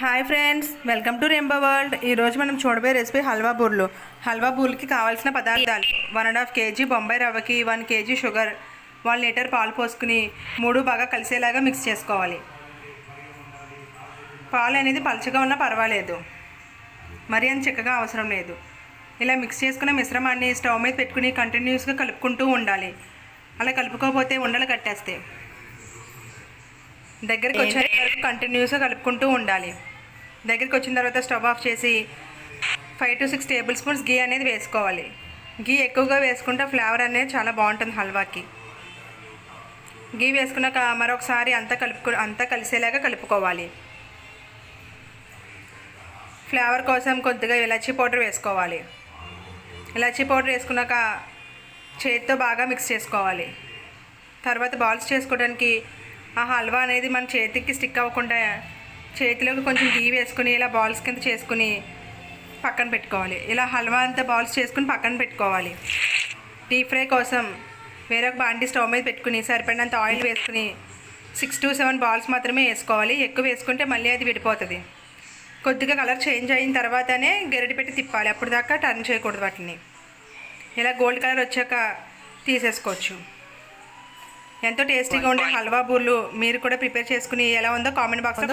Hi friends welcome to rainbow world. ఈరోజు మనం చూడబోయే రెసిపీ హల్వా బూర్లు. హల్వా బూర్లకి కావాల్సిన పదార్థాలు. One and half KG Bombay రవ్వకి one KG sugar one litre పాలు పోసుకుని మూడు బాగా కలిసేలాగా మిక్స్ చేసుకోవాలి. పాలు అనేది పలుచగా ఉన్నా పర్వాలేదు. మరీ అంత చిక్కగా అవసరం లేదు. ఇలా మిక్స్ చేసుకున్న మిశ్రమాన్ని స్టవ్ మీద పెట్టుకుని కంటిన్యూస్గా కలుపుకుంటూ ఉండాలి. అలా కలుపుకోకపోతే ఉండలు కట్టేస్తాయి. దగ్గరికి వచ్చే వరకు కంటిన్యూస్గా కలుపుకుంటూ ఉండాలి. దగ్గరికి వచ్చిన తర్వాత స్టవ్ ఆఫ్ చేసి five to six tablespoons ghee అనేది వేసుకోవాలి. గీ ఎక్కువగా వేసుకుంటే ఫ్లేవర్ అనేది చాలా బాగుంటుంది హల్వాకి. గీ వేసుకున్నాక మరొకసారి అంతా కలుపుకు అంతా కలిసేలాగా కలుపుకోవాలి. ఫ్లేవర్ కోసం కొద్దిగా ఇలాచీ పౌడర్ వేసుకోవాలి. ఇలాచీ పౌడర్ వేసుకున్నాక చేతితో బాగా మిక్స్ చేసుకోవాలి. తర్వాత బాల్స్ చేసుకోవడానికి ఆ హల్వా అనేది మన చేతికి స్టిక్ అవ్వకుండా చేతిలోకి కొంచెం గీ వేసుకుని ఇలా బాల్స్ కింద చేసుకుని పక్కన పెట్టుకోవాలి. ఇలా హల్వా అంతా బాల్స్ చేసుకుని పక్కన పెట్టుకోవాలి. డీప్ ఫ్రై కోసం వేరొక బాండి స్టవ్ మీద పెట్టుకుని సరిపడినంత ఆయిల్ వేసుకుని సిక్స్ టు సెవెన్ బాల్స్ మాత్రమే వేసుకోవాలి. ఎక్కువ వేసుకుంటే మళ్ళీ అది విడిపోతుంది. కొద్దిగా కలర్ చేంజ్ అయిన తర్వాతనే గరిటె పెట్టి తిప్పాలి. అప్పుడు దాకా టర్న్ చేయకూడదు వాటిని. ఇలా గోల్డ్ కలర్ వచ్చాక తీసేసుకోవచ్చు. ఎంతో టేస్టీగా ఉండే హల్వా బూర్లు మీరు కూడా ప్రిపేర్ చేసుకుని ఎలా ఉందో కామెంట్ బాక్స్లో